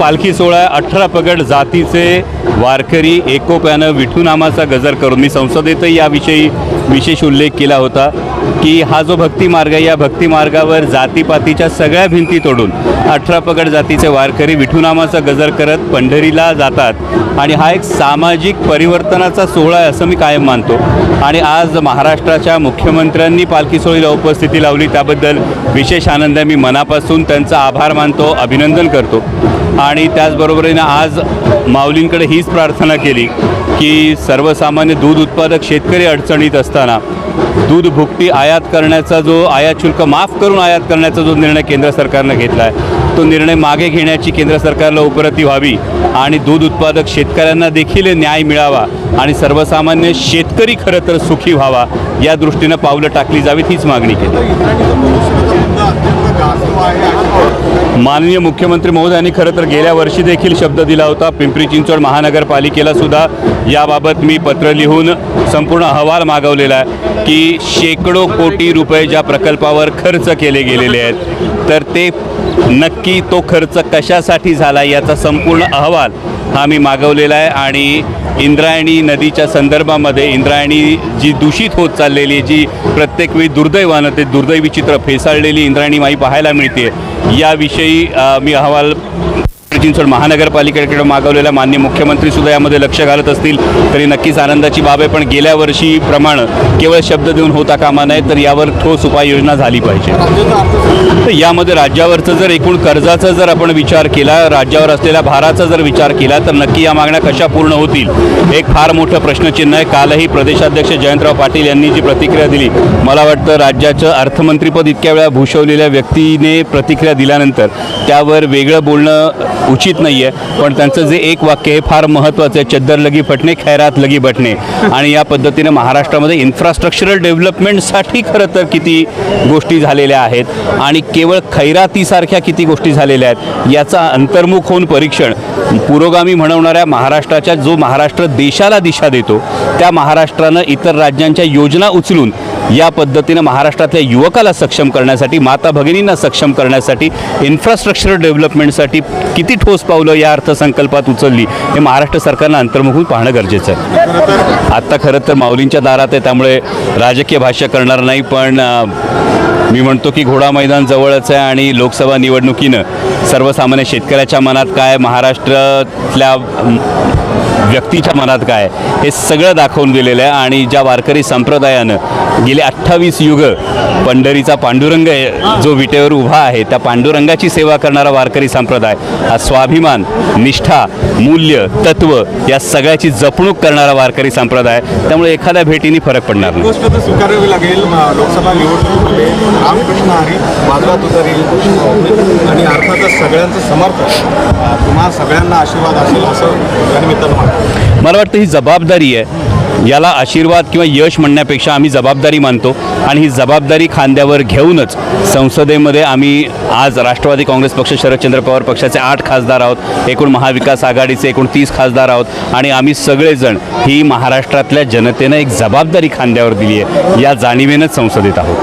पालखी सोहळा अठरा पगड जातीचे वारकरी एकोप्यानं विठूनामाचा गजर करून मी संसदेतही याविषयी विशेष उल्लेख केला होता. की हा जो भक्तिमार्ग आहे या भक्तिमार्गावर जातीपातीच्या सगळ्या भिंती तोडून अठरा पगड जातीचे वारकरी विठूनामाचा गजर करत पंढरीला जातात. आणि हा एक सामाजिक परिवर्तनाचा सोहळा आहे असं मी कायम मानतो. आणि आज महाराष्ट्राच्या मुख्यमंत्र्यांनी पालखी सोहळीला उपस्थिती लावली त्याबद्दल विशेष आनंद आहे. मी मनापासून त्यांचा आभार मानतो अभिनंदन करतो. आणि त्याचबरोबरीनं आज माऊलींकडे हीच प्रार्थना केली की सर्वसामान्य दूध उत्पादक शेतकरी अडचणीत असताना दूध भुकटी आयात करण्याचा जो आयात शुल्क माफ करून आयात करण्याचा जो निर्णय केंद्र सरकारनं घेतला आहे तो निर्णय मागे घेण्याची केंद्र सरकारला उपरती व्हावी आणि दूध उत्पादक शेतकऱ्यांना देखील न्याय मिळावा आणि सर्वसामान्य शेतकरी खरं तर सुखी व्हावा या दृष्टीनं पावलं टाकली जावीत हीच मागणी केली. माननीय मुख्यमंत्री महोदयांनी खरं तर गेल्या वर्षी देखील शब्द दिला होता. पिंपरी चिंचवड महानगरपालिकेला सुद्धा याबाबत मी पत्र लिहून संपूर्ण अहवाल मागवलेला आहे की शेकडो कोटी रुपये ज्या प्रकल्पावर खर्च केले गेलेले आहेत तर ते नक्की तो खर्च कशासाठी झाला याचा संपूर्ण अहवाल हा मी मागवलेला आहे आणि इंद्रायणी नदीच्या संदर्भामध्ये इंद्रायणी जी दूषित होत चाललेली आहे, जी प्रत्येक वेळी दुर्दैवानं ते दुर्दैवी चित्र फेसाळलेली इंद्रायणी माई पाहायला मिळते. याविषयी मी अहवाल चिंचवड महानगरपालिकेकडे मागवलेल्या मान्य मुख्यमंत्री सुद्धा यामध्ये लक्ष घालत असतील तरी नक्कीच आनंदाची बाब आहे. पण गेल्या वर्षीप्रमाणे केवळ शब्द देऊन होता कामा नये तर यावर ठोस उपाययोजना झाली पाहिजे. तर यामध्ये राज्यावरचं जर एकूण कर्जाचा जर आपण विचार केला राज्यावर असलेल्या भाराचा जर विचार केला तर नक्की या मागण्या कशा पूर्ण होतील? एक फार मोठं प्रश्नचिन्ह आहे. कालही प्रदेशाध्यक्ष जयंतराव पाटील यांनी जी प्रतिक्रिया दिली मला वाटतं राज्याचं अर्थमंत्रीपद इतक्या वेळा भूषवलेल्या व्यक्तीने प्रतिक्रिया दिल्यानंतर त्यावर वेगळं बोलणं उचित नाही आहे पण त्यांचं जे एक वाक्य आहे फार महत्त्वाचं आहे चद्दर लगी फटणे खैरात लगी बटणे. आणि या पद्धतीनं महाराष्ट्रामध्ये इन्फ्रास्ट्रक्चरल डेव्हलपमेंटसाठी खरं तर किती गोष्टी झालेल्या आहेत आणि केवळ खैरातीसारख्या किती गोष्टी झालेल्या आहेत याचा अंतर्मुख होऊन परीक्षण. पुरोगामी म्हणवणाऱ्या महाराष्ट्राच्या जो महाराष्ट्र देशाला दिशा देतो त्या महाराष्ट्रानं इतर राज्यांच्या योजना उचलून या पद्धतीनं महाराष्ट्रातल्या युवकाला सक्षम करण्यासाठी माता भगिनींना सक्षम करण्यासाठी इन्फ्रास्ट्रक्चर डेव्हलपमेंटसाठी किती ठोस पावलं या अर्थसंकल्पात उचलली हे महाराष्ट्र सरकारनं अंतर्मुखून पाहणं गरजेचं आहे. आत्ता खरं तर माऊलींच्या दारात आहे त्यामुळे राजकीय भाष्य करणार नाही पण मी म्हणतो की घोडा मैदान जवळच आहे आणि लोकसभा निवडणुकीनं सर्वसामान्य शेतकऱ्याच्या मनात काय महाराष्ट्रातल्या व्यक्तीच्या मनात काय हे सगळं दाखवून दिलेलं आहे. आणि ज्या वारकरी संप्रदायानं गेले अठ्ठावीस युग पंढरीचा पांडुरंग जो विटेवर उभा आहे त्या पांडुरंगाची सेवा करणारा वारकरी संप्रदाय हा स्वाभिमान निष्ठा मूल्य तत्व या सगळ्याची जपणूक करणारा वारकरी संप्रदाय. त्यामुळे एखाद्या भेटीने फरक पडणार नाही. गोष्ट तर स्वीकारावी लागेल. लोकसभा निवडणुकीमध्ये रामकृष्ण हरी बाजारात उतरेल आणि अर्थातच सगळ्यांचं समर्थन तुम्हा सगळ्यांना आशीर्वाद असेल असं या निमित्तानं वाटतं मला वाटतं ही जबाबदारी आहे. याला आशीर्वाद किंवा यश म्हणण्यापेक्षा आम्ही जबाबदारी मानतो आणि ही जबाबदारी खांद्यावर घेऊनच संसदेमध्ये आम्ही आज राष्ट्रवादी काँग्रेस पक्ष शरदचंद्र पवार पक्षाचे आठ खासदार आहोत एकूण महाविकास आघाडीचे एकूण तीस खासदार आहोत आणि आम्ही सगळेजण ही महाराष्ट्रातल्या जनतेनं एक जबाबदारी खांद्यावर दिली आहे. या जाणीवेनंच संसदेत आहोत.